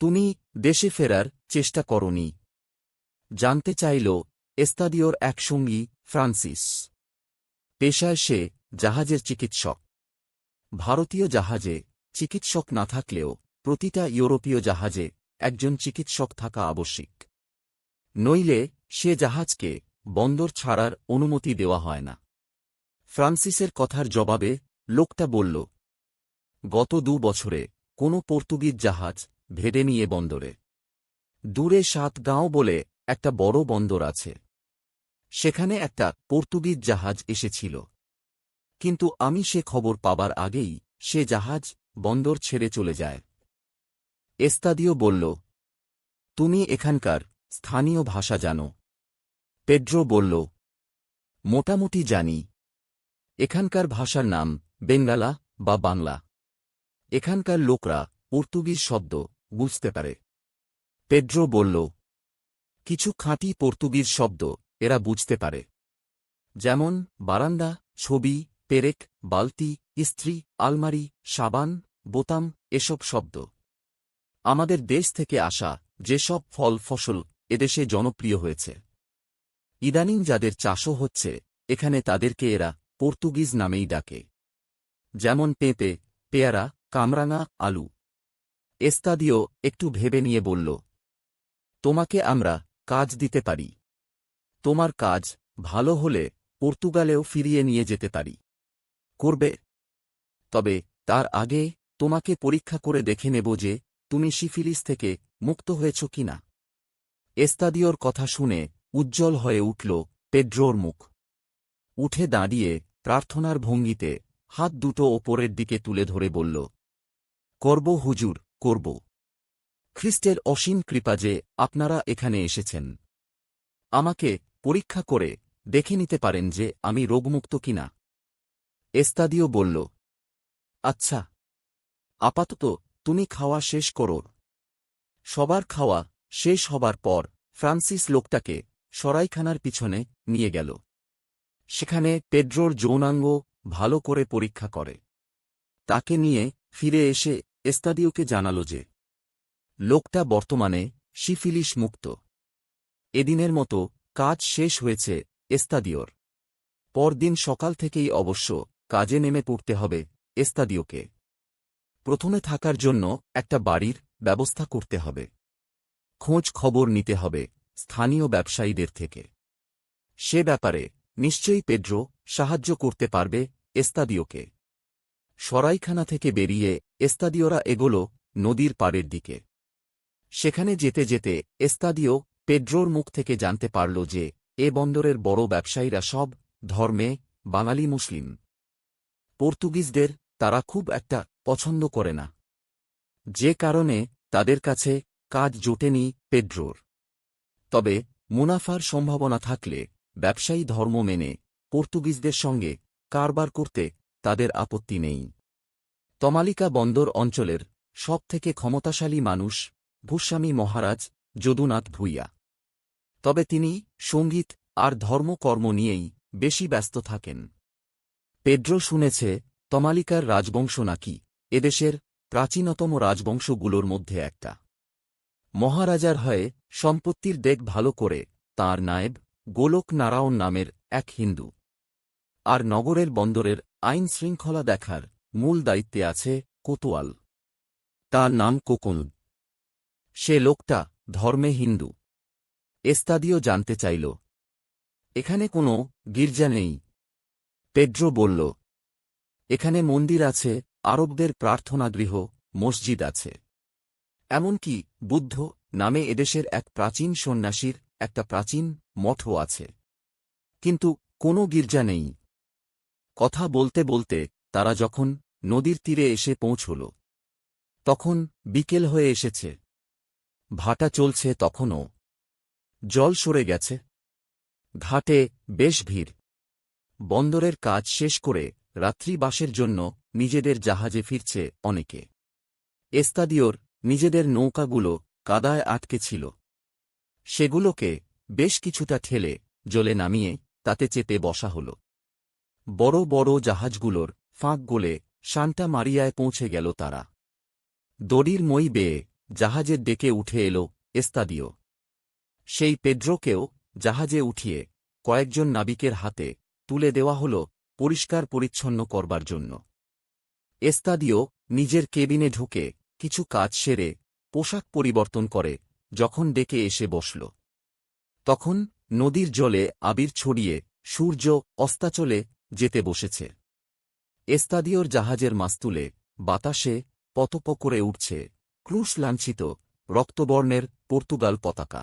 তুমি দেশে ফেরার চেষ্টা করনি। জানতে চাইল, এস্তাদিওর এক সঙ্গী, ফ্রান্সিস। পেশায় সে জাহাজের চিকিৎসক। ভারতীয় জাহাজে চিকিৎসক না থাকলেও প্রতিটা ইউরোপীয় জাহাজে একজন চিকিৎসক থাকা আবশ্যিক। নইলে সে জাহাজকে বন্দর ছাড়ার অনুমতি দেওয়া হয় না। ফ্রান্সিসের কথার জবাবে লোকটা বলল, গত দু বছরে কোনো পর্তুগিজ জাহাজ ভেড়ে নিয়ে বন্দরে। দূরে সাতগাঁও বলে একটা বড় বন্দর আছে। সেখানে একটা পর্তুগিজ জাহাজ এসেছিল। কিন্তু আমি সে খবর পাবার আগেই সে জাহাজ বন্দর ছেড়ে চলে যায়। এস্তাদিও বলল, তুমি এখানকার স্থানীয় ভাষা জানো। পেড্রো বলল, মোটামুটি জানি। এখানকার ভাষার নাম বেঙ্গালা বা বাংলা। এখানকার লোকরা পর্তুগিজ শব্দ বুঝতে পারে। পেড্রো বলল, কিছু খাঁটি পর্তুগিজ শব্দ, এরা বুঝতে পারে। যেমন, বারান্দা, ছবি, পেরেক, বালতি, ইস্ত্রি, আলমারি, সাবান, বোতাম, এসব শব্দ। আমাদের দেশ থেকে আসা যেসব ফল ফসল এদেশে জনপ্রিয় হয়েছে। ইদানিং যাদের চাষও হচ্ছে, এখানে তাদেরকে এরা পর্তুগিজ নামেই ডাকে। যেমন পেঁপে, পেয়ারা, কামরাঙা, আলু। এস্তাদিও একটু ভেবে নিয়ে বলল, তোমাকে আমরা কাজ দিতে পারি। তোমার কাজ ভালো হলে পর্তুগালেও ফিরিয়ে নিয়ে যেতে পারি। করবে। তবে তার আগে তোমাকে পরীক্ষা করে দেখে নেব যে তুমি সিফিলিস থেকে মুক্ত হয়েছ কিনা এস্তাদিওর কথা শুনে উজ্জ্বল হয়ে উঠল পেড্রোর মুখ। উঠে দাঁড়িয়ে প্রার্থনার ভঙ্গিতে হাত দুটো ওপরের দিকে তুলে ধরে বলল, করব হুজুর। করব। খ্রিস্টের অসীম কৃপা যে আপনারা এখানে এসেছেন। আমাকে পরীক্ষা করে দেখে নিতে পারেন যে আমি রোগমুক্ত কিনা। এস্তাদিও বলল আচ্ছা আপাতত তুমি খাওয়া শেষ করো। সবার খাওয়া শেষ হবার পর ফ্রান্সিস লোকটাকে সরাইখানার পিছনে নিয়ে গেল। সেখানে পেড্রোর যৌনাঙ্গ ভালো করে পরীক্ষা করে। তাকে নিয়ে ফিরে এসে এস্তাদিওকে জানাল যে, লোকটা বর্তমানে সিফিলিস মুক্ত। এদিনের মতো কাজ শেষ হয়েছে এস্তাদিওর। পরদিন সকাল থেকেই অবশ্য কাজে নেমে পড়তে হবে এস্তাদিওকে। প্রথমে থাকার জন্য একটা বাড়ির ব্যবস্থা করতে হবে। খোঁজ খবর নিতে হবে স্থানীয় ব্যবসায়ীদের থেকে। সে ব্যাপারে নিশ্চয়ই পেড্রো সাহায্য করতে পারবে এস্তাদিওকে। সরাইখানা থেকে বেরিয়ে এস্তাদিওরা এগোল নদীর পাড়ের দিকে। সেখানে যেতে যেতে এস্তাদিও পেড্রোর মুখ থেকে জানতে পারল যে এ বন্দরের বড় ব্যবসায়ীরা সব ধর্মে বাঙালি মুসলিম। পর্তুগিজদের তারা খুব একটা পছন্দ করে না। যে কারণে তাদের কাছে কাজ জোটেনি পেড্রোর। তবে মুনাফার সম্ভাবনা থাকলে ব্যবসায়ী ধর্ম মেনে পর্তুগিজদের সঙ্গে কারবার করতে তাদের আপত্তি নেই। তমালিকা বন্দর অঞ্চলের সবথেকে ক্ষমতাশালী মানুষ ভূস্বামী মহারাজ যদুনাথ ভূঁইয়া। তবে তিনি সংগীত আর ধর্মকর্ম নিয়েই বেশি ব্যস্ত থাকেন। পেড্রো শুনেছে, তমালিকার রাজবংশ নাকি এদেশের প্রাচীনতম রাজবংশগুলোর মধ্যে একটা। মহারাজার হয়ে সম্পত্তির দেখ ভালো করে তাঁর নায়েব গোলক নারায়ণ নামের এক হিন্দু। আর নগরের বন্দরের আইন শৃঙ্খলা দেখার মূল দায়িত্বে আছে কোতোয়াল। তার নাম কোকল সে লোকটা ধর্মে হিন্দু। এস্তাদিও জানতে চাইল। এখানে কোনো গির্জা নেই। পেড্রো বলল, এখানে মন্দির আছে, আরবদের প্রার্থনাগৃহ, মসজিদ আছে। এমনকি বুদ্ধ নামে এদেশের এক প্রাচীন সন্ন্যাসীর একটা প্রাচীন মঠও আছে। কিন্তু কোনো গির্জা নেই। কথা বলতে বলতে তারা যখন নদীর তীরে এসে পৌঁছল, তখন বিকেল হয়ে এসেছে। ভাটা চলছে তখনও। জল সরে গেছে। ঘাটে বেশ ভিড়। বন্দরের কাজ শেষ করে রাত্রিবাসের জন্য নিজেদের জাহাজে ফিরছে অনেকে। এস্তাদিওর নিজেদের নৌকাগুলো কাদায় আটকে ছিল। সেগুলোকে বেশ কিছুটা ঠেলে জলে নামিয়ে তাতে চেপে বসা হল। বড় বড় জাহাজগুলোর ফাঁক গোলে সান্টা মারিয়ায় পৌঁছে গেল তারা। দড়ির মই বেয়ে জাহাজের ডেকে উঠে এল এস্তাদিও। সেই পেড্রোকেও জাহাজে উঠিয়ে কয়েকজন নাবিকের হাতে তুলে দেওয়া হল পরিষ্কার পরিচ্ছন্ন করবার জন্য। এস্তাদিও নিজের কেবিনে ঢুকে কিছু কাজ সেরে পোশাক পরিবর্তন করে যখন ডেকে এসে বসল। তখন নদীর জলে আবির ছড়িয়ে সূর্য অস্তাচলে যেতে বসেছে। এস্তাদিওর জাহাজের মাস্তুলে বাতাসে পতপ করে উঠছে ক্রুশ লাঞ্ছিত রক্তবর্ণের পর্তুগাল পতাকা।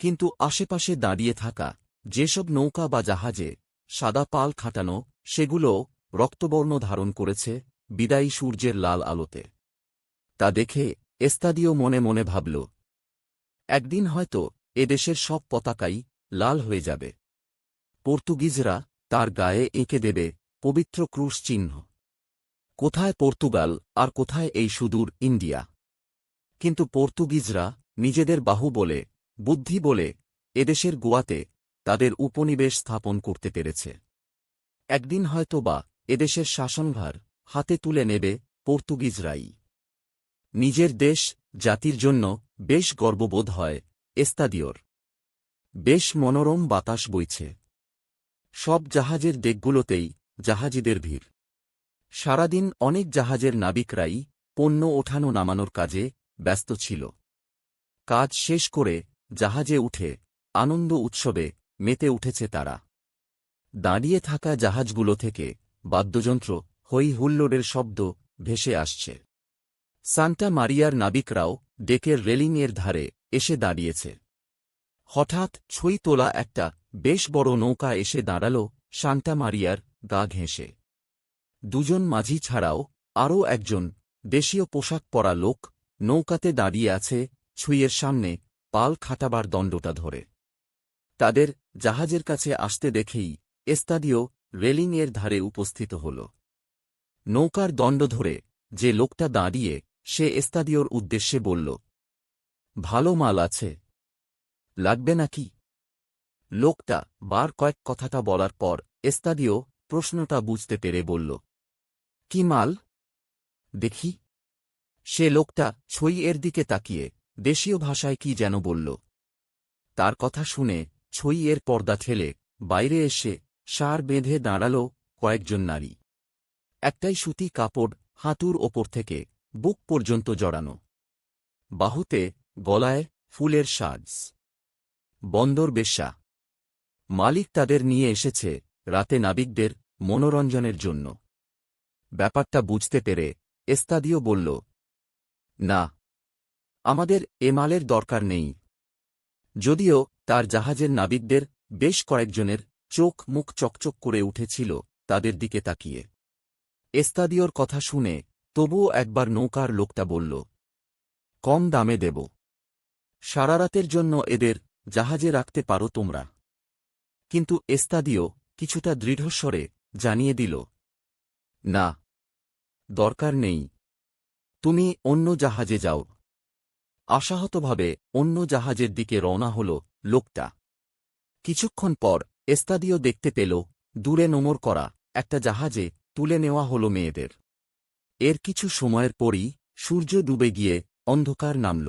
কিন্তু আশেপাশে দাঁড়িয়ে থাকা যেসব নৌকা বা জাহাজে সাদা পাল খাটানো সেগুলো রক্তবর্ণ ধারণ করেছে বিদায়ী সূর্যের লাল আলোতে। তা দেখে এস্তাদিও মনে মনে ভাবল, একদিন হয়তো এদেশের সব পতাকাই লাল হয়ে যাবে। পর্তুগিজরা তার গায়ে এঁকে দেবে পবিত্র ক্রুশ চিহ্ন। কোথায় পর্তুগাল আর কোথায় এই সুদূর ইন্ডিয়া? কিন্তু পর্তুগিজরা নিজেদের বাহু বলে, বুদ্ধি বলে এদেশের গোয়াতে তাদের উপনিবেশ স্থাপন করতে পেরেছে। একদিন হয়তো বা এদেশের শাসনভার হাতে তুলে নেবে পর্তুগিজরাই। নিজের দেশ জাতির জন্য বেশ গর্ববোধ হয় এস্তাদিওর। বেশ মনোরম বাতাস বইছে। সব জাহাজের ডেকগুলোতেই জাহাজিদের ভিড়। সারাদিন অনেক জাহাজের নাবিকরাই পণ্য ওঠানো নামানোর কাজে ব্যস্ত ছিল। কাজ শেষ করে জাহাজে উঠে আনন্দ উৎসবে মেতে উঠেছে তারা। দাঁড়িয়ে থাকা জাহাজগুলো থেকে বাদ্যযন্ত্র হই হুল্লোড়ের শব্দ ভেসে আসছে। সান্টা মারিয়ার নাবিকরাও ডেকের রেলিংয়ের ধারে এসে দাঁড়িয়েছে। হঠাৎ ছই তোলা একটা বেশ বড় নৌকা এসে দাঁড়াল সান্টা মারিয়ার গা ঘেঁষে। দুজন মাঝি ছাড়াও আরও একজন দেশীয় পোশাক পরা লোক নৌকাতে দাঁড়িয়ে আছে ছুঁয়ের সামনে পাল খাটাবার দণ্ডটা ধরে। তাদের জাহাজের কাছে আসতে দেখেই এস্তাদিও রেলিংয়ের ধারে উপস্থিত হল। নৌকার দণ্ড ধরে যে লোকটা দাঁড়িয়ে সে এস্তাদিওর উদ্দেশ্যে বলল, ভালো মাল আছে লাগবে নাকি? লোকটা বার কয়েক কথাটা বলার পর এস্তাদিও প্রশ্নটা বুঝতে পেরে বলল, কি মাল? দেখি। সে লোকটা ছই এর দিকে তাকিয়ে দেশীয় ভাষায় কি যেন বলল। তার কথা শুনে ছই এর পর্দা ঠেলে বাইরে এসে সার বেঁধে দাঁড়াল কয়েকজন নারী। একটাই সুতি কাপড় হাঁটুর ওপর থেকে বুক পর্যন্ত জড়ানো। বাহুতে গলায় ফুলের সাজ। বন্দর বেশ্যা। মালিক তাদের নিয়ে এসেছে রাতে নাবিকদের মনোরঞ্জনের জন্য। ব্যাপারটা বুঝতে পেরে এস্তাদিও বলল, না, আমাদের এ মালের দরকার নেই। যদিও তার জাহাজের নাবিকদের বেশ কয়েকজনের চোখ মুখ চকচক করে উঠেছিল তাদের দিকে তাকিয়ে। এস্তাদিওর কথা শুনে তবুও একবার নৌকার লোকটা বলল, কম দামে দেব। সারারাতের জন্য এদের জাহাজে রাখতে পারো তোমরা। কিন্তু এস্তাদিও কিছুটা দৃঢ়স্বরে জানিয়ে দিল, না, দরকার নেই। তুমি অন্য জাহাজে যাও। আশাহতভাবে অন্য জাহাজের দিকে রওনা হল লোকটা। কিছুক্ষণ পর এস্তাদিও দেখতে পেল, দূরে নোমর করা একটা জাহাজে তুলে নেওয়া হল মেয়েদের। এর কিছু সময়ের পরই সূর্য ডুবে গিয়ে অন্ধকার নামল।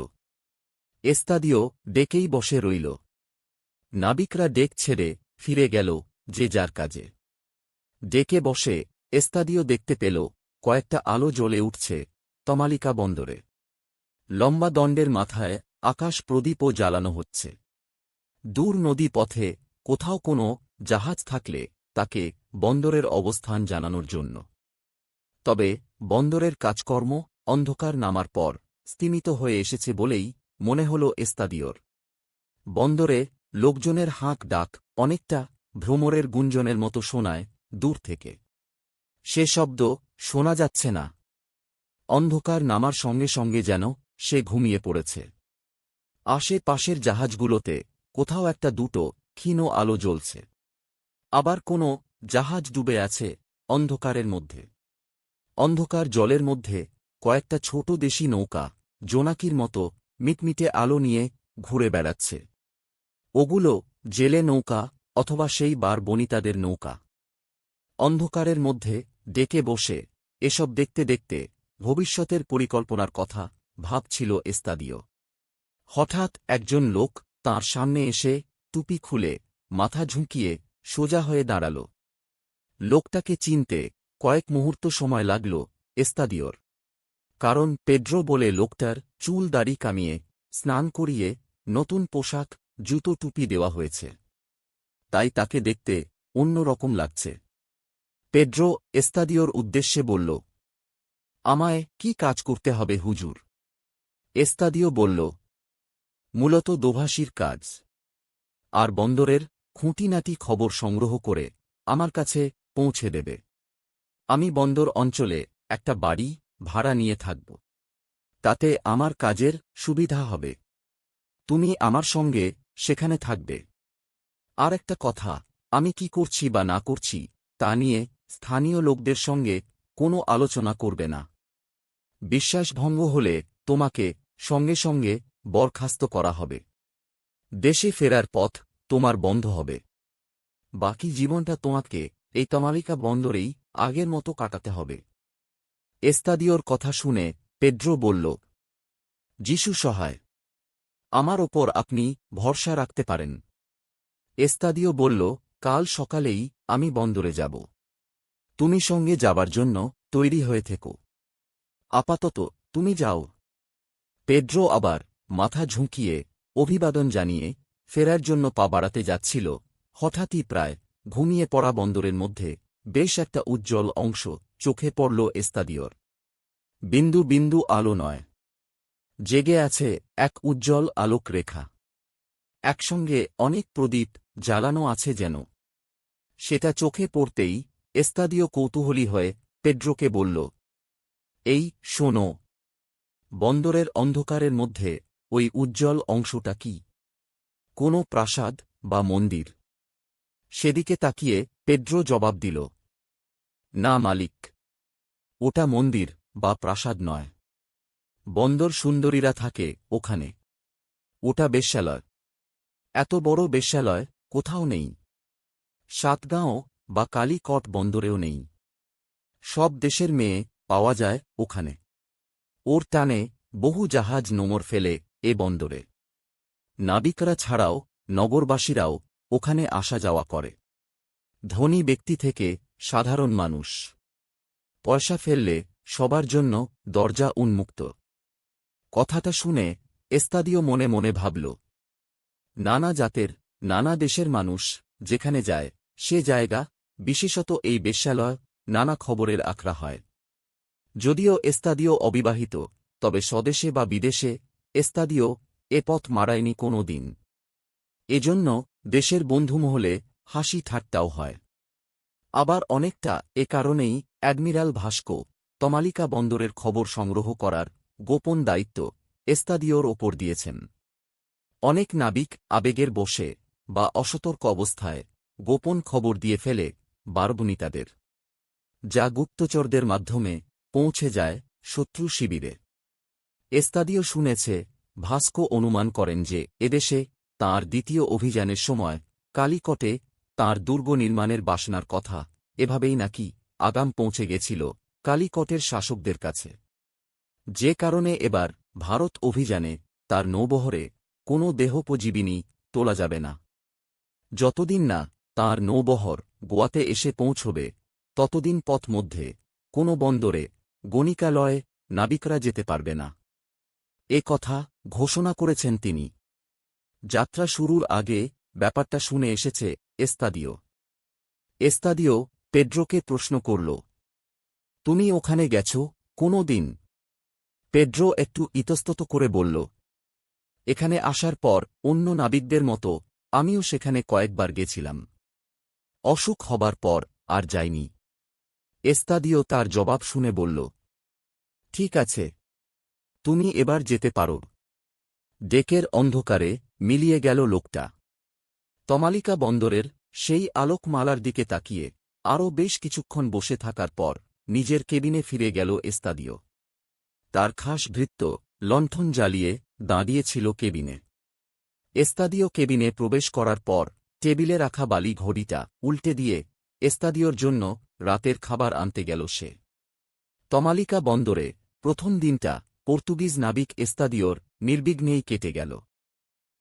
এস্তাদিও ডেকেই বসে রইল। নাবিকরা ডেক ছেড়ে ফিরে গেল যে যার কাজে। ডেকে বসে এস্তাদিও দেখতে পেল কয়েকটা আলো জ্বলে উঠছে তমালিকা বন্দরে। লম্বা দণ্ডের মাথায় আকাশ প্রদীপও জ্বালানো হচ্ছে। দূর নদী পথে কোথাও কোনো জাহাজ থাকলে তাকে বন্দরের অবস্থান জানানোর জন্য। তবে বন্দরের কাজকর্ম অন্ধকার নামার পর স্তিমিত হয়ে এসেছে বলেই মনে হল এস্তাদিওর বন্দরে লোকজনের হাঁক ডাক অনেকটা ভ্রমরের গুঞ্জনের মতো শোনায় দূর থেকে। সে শব্দ শোনা যাচ্ছে না। অন্ধকার নামার সঙ্গে সঙ্গে যেন সে ঘুমিয়ে পড়েছে। আশেপাশের জাহাজগুলোতে কোথাও একটা দুটো ক্ষীণ আলো জ্বলছে। আবার কোনো জাহাজ ডুবে আছে অন্ধকারের মধ্যে। অন্ধকার জলের মধ্যে কয়েকটা ছোট দেশি নৌকা জোনাকির মতো মিটমিটে আলো নিয়ে ঘুরে বেড়াচ্ছে। ওগুলো জেলে নৌকা অথবা সেই বার বনিতাদের নৌকা। অন্ধকারের মধ্যে ডেকে বসে এসব দেখতে দেখতে ভবিষ্যতের পরিকল্পনার কথা ভাবছিল এস্তাদিও। হঠাৎ একজন লোক তার সামনে এসে টুপি খুলে মাথা ঝুঁকিয়ে সোজা হয়ে দাঁড়াল। লোকটাকে চিনতে কয়েক মুহূর্ত সময় লাগল এস্তাদিওর। কারণ পেড্রো বলে লোকটার চুল দাড়ি কামিয়ে, স্নান করিয়ে, নতুন পোশাক, জুতো টুপি দেওয়া হয়েছে। তাই তাকে দেখতে অন্য রকম লাগছে। পেড্রো এস্তাদিওর উদ্দেশ্যে বলল, আমায় কি কাজ করতে হবে হুজুর? এস্তাদিও বলল, মূলত দোভাষীর কাজ। আর বন্দরের খুঁটিনাটি খবর সংগ্রহ করে আমার কাছে পৌঁছে দেবে। আমি বন্দর অঞ্চলে একটা বাড়ি ভাড়া নিয়ে থাকব। তাতে আমার কাজের সুবিধা হবে। তুমি আমার সঙ্গে সেখানে থাকবে। আর একটা কথা, আমি কি করছি বা না করছি, তা নিয়ে স্থানীয় লোকদের সঙ্গে কোনো আলোচনা করবে না। বিশ্বাসভঙ্গ হলে তোমাকে সঙ্গে সঙ্গে বরখাস্ত করা হবে। দেশে ফেরার পথ তোমার বন্ধ হবে। বাকি জীবনটা তোমাকে এই তমালিকা বন্দরেই আগের মতো কাটাতে হবে। এস্তাদিওর কথা শুনে পেড্রো বলল, যিশু সহায়, আমার ওপর আপনি ভরসা রাখতে পারেন। এস্তাদিও বলল, কাল সকালেই আমি বন্দরে যাব। তুমি সঙ্গে যাবার জন্য তৈরি হয়ে থেকো। আপাতত তুমি যাও। পেড্রো আবার মাথা ঝুঁকিয়ে অভিবাদন জানিয়ে ফেরার জন্য পা বাড়াতে যাচ্ছিল। হঠাৎই প্রায় ঘুমিয়ে পড়া বন্দরের মধ্যে বেশ একটা উজ্জ্বল অংশ চোখে পড়ল এস্তাদিওর বিন্দু বিন্দু আলো নয়। জেগে আছে এক উজ্জ্বল আলোক রেখা। একসঙ্গে অনেক প্রদীপ জ্বালানো আছে যেন। সেটা চোখে পড়তেই এস্তাদিও কৌতূহলী হয়ে পেড্রোকে বলল, এই শোনো, বন্দরের অন্ধকারের মধ্যে ওই উজ্জ্বল অংশটা কি? কোনো প্রাসাদ বা মন্দির? সেদিকে তাকিয়ে পেড্রো জবাব দিল না মালিক। ওটা মন্দির বা প্রাসাদ নয়। বন্দর সুন্দরীরা থাকে ওখানে। ওটা বেশ্যালয়। এত বড় বেশ্যালয় কোথাও নেই। সাতগাঁও বা কালীকট বন্দরেও নেই। সব দেশের মেয়ে পাওয়া যায় ওখানে। ওর টানে বহু জাহাজ নোমর ফেলে এ বন্দরে। নাবিকরা ছাড়াও নগরবাসীরাও ওখানে আসা যাওয়া করে। ধনী ব্যক্তি থেকে সাধারণ মানুষ। পয়সা ফেললে সবার জন্য দরজা উন্মুক্ত। কথাটা শুনে এস্তাদিও মনে মনে ভাবল, নানা জাতের, নানা দেশের মানুষ যেখানে যায়, সে জায়গা, বিশেষত এই বেশ্যালয়, নানা খবরের আখড়া হয়। যদিও এস্তাদিও অবিবাহিত, তবে স্বদেশে বা বিদেশে এস্তাদিও এ পথ মারায়নি কোনো দিন। এজন্য দেশের বন্ধুমহলে হাসি ঠাট্টাও হয়। আবার অনেকটা এ কারণেই অ্যাডমিরাল ভাস্কো তমালিকা বন্দরের খবর সংগ্রহ করার গোপন দায়িত্ব এস্তাদিওর ওপর দিয়েছেন। অনেক নাবিক আবেগের বসে বা অসতর্ক অবস্থায় গোপন খবর দিয়ে ফেলে বারবনিতাদের। যা গুপ্তচরদের মাধ্যমে পৌঁছে যায় শত্রু শিবিরে। এস্তাদিও শুনেছে, ভাস্কো অনুমান করেন যে এদেশে তাঁর দ্বিতীয় অভিযানের সময় কালিকটে তাঁর দুর্গ নির্মাণের বাসনার কথা, এভাবেই নাকি আগাম পৌঁছে গেছিল কালিকটের শাসকদের কাছে। যে কারণে এবার ভারত অভিযানে তার নৌবহরে কোনো দেহোপজীবিনী তোলা যাবে না। যতদিন না তাঁর নৌবহর গোয়াতে এসে পৌঁছবে, ততদিন পথ মধ্যে কোনো বন্দরে গণিকালয়ে নাবিকরা যেতে পারবে না। এ কথা ঘোষণা করেছেন তিনি। যাত্রা শুরুর আগে ব্যাপারটা শুনে এসেছে এস্তাদিও। এস্তাদিও পেড্রোকে প্রশ্ন করল, তুমি ওখানে গেছ কোনো দিন? পেড্রো একটু ইতস্তত করে বলল, এখানে আসার পর অন্য নাবিকদের মতো আমিও সেখানে কয়েকবার গেছিলাম। অসুখ হবার পর আর যাইনি। এস্তাদিও তার জবাব শুনে বলল, ঠিক আছে, তুমি এবার যেতে পারো। ডেকের অন্ধকারে মিলিয়ে গেল লোকটা। তমালিকা বন্দরের সেই আলোকমালার দিকে তাকিয়ে আরও বেশ কিছুক্ষণ বসে থাকার পর নিজের কেবিনে ফিরে গেল এস্তাদিও। তার খাস ভৃত্য লণ্ঠন জ্বালিয়ে দাঁড়িয়েছিল কেবিনে। এস্তাদিও কেবিনে প্রবেশ করার পর টেবিলে রাখা বালি ঘড়িটা উল্টে দিয়ে এস্তাদিওর জন্য রাতের খাবার আনতে গেল সে। তমালিকা বন্দরে প্রথম দিনটা পর্তুগিজ নাবিক এস্তাদিওর নির্বিঘ্নেই কেটে গেল।